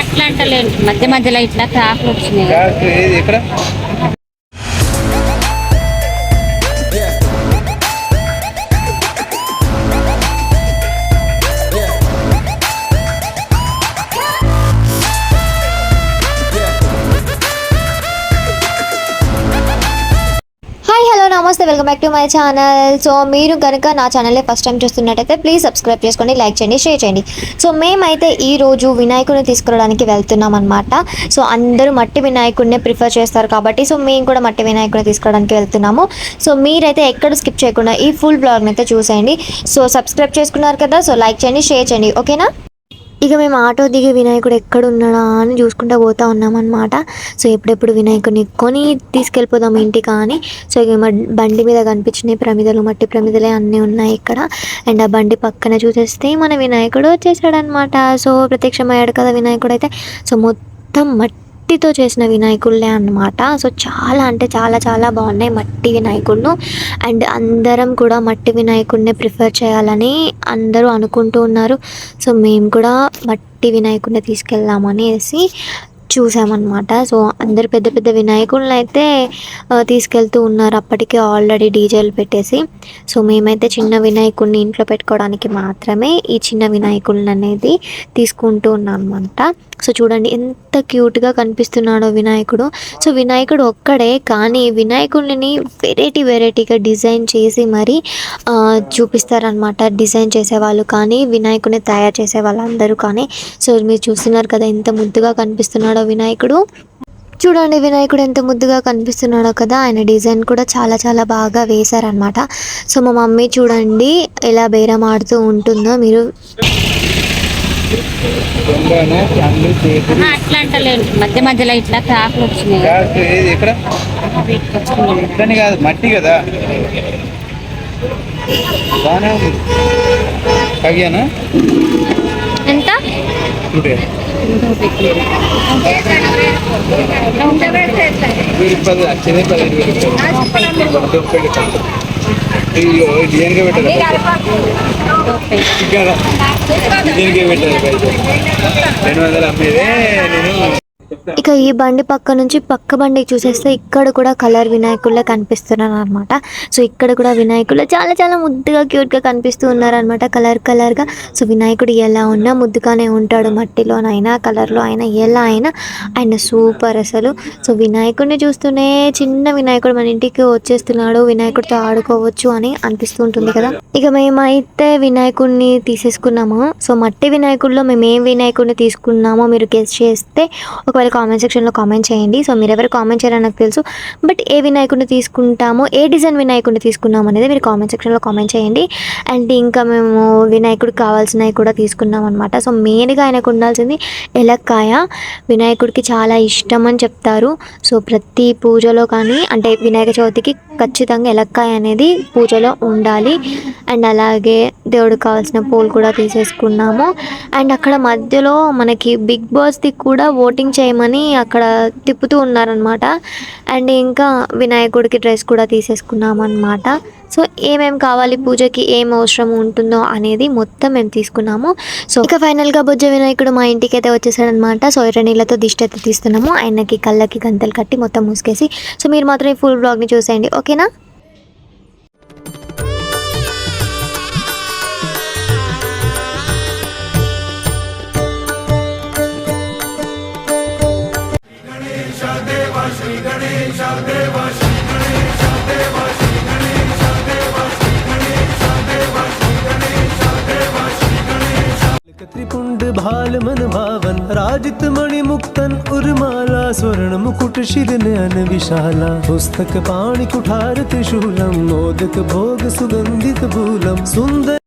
అట్లా అంటలేను. మధ్య మధ్యలో ఇట్లా క్రాఫ్లు వచ్చినాయి. నమస్తే welcome back to my channel so మీరు కనుక నా ఛానల్ని ఫస్ట్ టైం చూస్తున్నట్టయితే ప్లీజ్ సబ్స్క్రైబ్ చేసుకోండి లైక్ చేయండి షేర్ చేయండి. సో మేమైతే ఈ రోజు వినాయకుడిని తీసుకురావడానికి వెళ్తున్నాం అనమాట సో అందరూ మట్టి వినాయకుడినే ప్రిఫర్ చేస్తారు కాబట్టి సో మేము కూడా మట్టి వినాయకుడిని తీసుకురావడానికి వెళ్తున్నాము. సో మీరైతే ఎక్కడ స్కిప్ చేయకుండా ఈ ఫుల్ బ్లాగ్ని అయితే చూసేయండి. సో సబ్స్క్రైబ్ చేసుకున్నారు కదా సో లైక్ చేయండి షేర్ చేయండి. ఓకేనా ఇక మేము ఆటో దిగి వినాయకుడు ఎక్కడ ఉన్నాడా అని చూసుకుంటూ పోతా ఉన్నాం అనమాట సో ఎప్పుడెప్పుడు వినాయకుడిని కొని తీసుకెళ్ళిపోదాం ఇంటికి అని సో ఇక మా బండి మీద కనిపించినాయి ప్రమిదలు మట్టి ప్రమిదలే అన్నీ ఉన్నాయి ఇక్కడ. అండ్ ఆ బండి పక్కన చూసేస్తే మన వినాయకుడు వచ్చేసాడనమాట సో ప్రత్యక్షమయ్యాడు కదా వినాయకుడు అయితే సో మొత్తం మట్టి మట్టితో చేసిన వినాయకుళ్ళే అన్నమాట. సో చాలా అంటే చాలా చాలా బాగున్నాయి మట్టి వినాయకుళ్ళు. అండ్ అందరం కూడా మట్టి వినాయకుడినే ప్రిఫర్ చేయాలని అందరూ అనుకుంటూ ఉన్నారు. సో మేము కూడా మట్టి వినాయకుడిని తీసుకెళ్దామనేసి చూసామన్నమాట. సో అందరు పెద్ద పెద్ద వినాయకులను అయితే తీసుకెళ్తూ ఉన్నారు అప్పటికే ఆల్రెడీ డీజేలు పెట్టేసి. సో మేమైతే చిన్న వినాయకుడిని ఇంట్లో పెట్టుకోవడానికి మాత్రమే ఈ చిన్న వినాయకుడిని అనేది తీసుకుంటూ ఉన్నాం అనమాట సో చూడండి ఎంత క్యూట్గా కనిపిస్తున్నాడో వినాయకుడు. సో వినాయకుడు ఒక్కడే కానీ వినాయకుడిని వెరైటీ వెరైటీగా డిజైన్ చేసి మరి చూపిస్తారనమాట డిజైన్ చేసేవాళ్ళు కానీ వినాయకుడిని తయారు చేసే వాళ్ళందరూ కానీ. సో మీరు చూస్తున్నారు కదా ఎంత ముద్దుగా కనిపిస్తున్నాడో వినాయకుడు. చూడండి వినాయకుడు ఎంత ముద్దుగా కనిపిస్తున్నాడో కదా. ఆయన డిజైన్ కూడా చాలా చాలా బాగా వేశారనమాట సో మా మమ్మీ చూడండి ఎలా బేరం ఆడుతూ ఉంటుందో. మీరు అట్లా మధ్య మధ్యలో ఇట్లా క్రాఫ్లు వచ్చినాయి. కాదు మట్టి కదా. బాగానే ఉంది. కగియానా ఎంత? పది వచ్చేదే పదిహేను వేలు రూపాయలు అయ్యో దేనికే పెట్టారు ఇక్కడ దేనికే పెట్టారు పైసలు రెండు వందలు అమ్మేదే నేను ఇక ఈ బండి పక్క నుంచి పక్క బండికి చూసేస్తే ఇక్కడ కూడా కలర్ వినాయకుళ్ళే కనిపిస్తున్నారు అనమాట సో ఇక్కడ కూడా వినాయకులు చాలా చాలా ముద్దుగా క్యూట్గా కనిపిస్తూ ఉన్నారనమాట కలర్ కలర్గా సో వినాయకుడు ఎలా ఉన్నా ముద్దుగానే ఉంటాడు మట్టిలోనైనా కలర్లో అయినా ఎలా అయినా. ఆయన సూపర్ అసలు. సో వినాయకుడిని చూస్తూనే చిన్న వినాయకుడు మన ఇంటికి వచ్చేస్తున్నాడు. వినాయకుడితో ఆడుకోవచ్చు అని అనిపిస్తూ ఉంటుంది కదా. ఇక మేమైతే వినాయకుడిని తీసేసుకున్నాము. సో మట్టి వినాయకుడిలో మేము ఏం వినాయకుడిని తీసుకున్నామో మీరు గెస్ట్ చేస్తే ఒక ఒకవేళ కామెంట్ సెక్షన్లో కామెంట్ చేయండి. సో మీరు ఎవరు కామెంట్ చేయాలని నాకు తెలుసు. బట్ ఏ వినాయకుడిని తీసుకుంటామో ఏ డిజైన్ వినాయకుడిని తీసుకున్నాం అనేది మీరు కామెంట్ సెక్షన్లో కామెంట్ చేయండి. అండ్ ఇంకా మేము వినాయకుడికి కావాల్సినవి కూడా తీసుకున్నాం అనమాట సో మెయిన్గా ఆయనకు ఉండాల్సింది ఎలక్కాయ వినాయకుడికి చాలా ఇష్టం అని చెప్తారు. సో ప్రతి పూజలో కానీ అంటే వినాయక చవితికి ఖచ్చితంగా ఎలక్కాయ అనేది పూజలో ఉండాలి. అండ్ అలాగే దేవుడికి కావాల్సిన పూలు కూడా తీసేసుకున్నాము. అండ్ అక్కడ మధ్యలో మనకి బిగ్ బాస్ది కూడా ఓటింగ్ చేయమని అక్కడ తిప్పుతూ ఉన్నారనమాట అండ్ ఇంకా వినాయకుడికి డ్రెస్ కూడా తీసేసుకున్నామన్నమాట. సో ఏమేమి కావాలి పూజకి ఏం అవసరం ఉంటుందో అనేది మొత్తం మేము తీసుకున్నాము. సో ఇక ఫైనల్గా బుజ్జ వినాయకుడు మా ఇంటికి అయితే వచ్చేసాడనమాట సో ఎర్ర నీళ్ళతో దిష్టి అయితే తీస్తున్నాము. ఆయనకి కళ్ళకి గంతలు కట్టి మొత్తం మూసుకేసి. సో మీరు మాత్రం ఈ ఫుల్ బ్లాగ్ని చూసేయండి. ఓకేనా त्रिकुण्ड भाल भावन राजित मणिमुक्त उर्माला स्वर्णमुकुटशिदयन विशाला पुस्तक पाणि कुठार त्रिशूलं मोदक भोग सुगन्धित भूलम् सुन्दर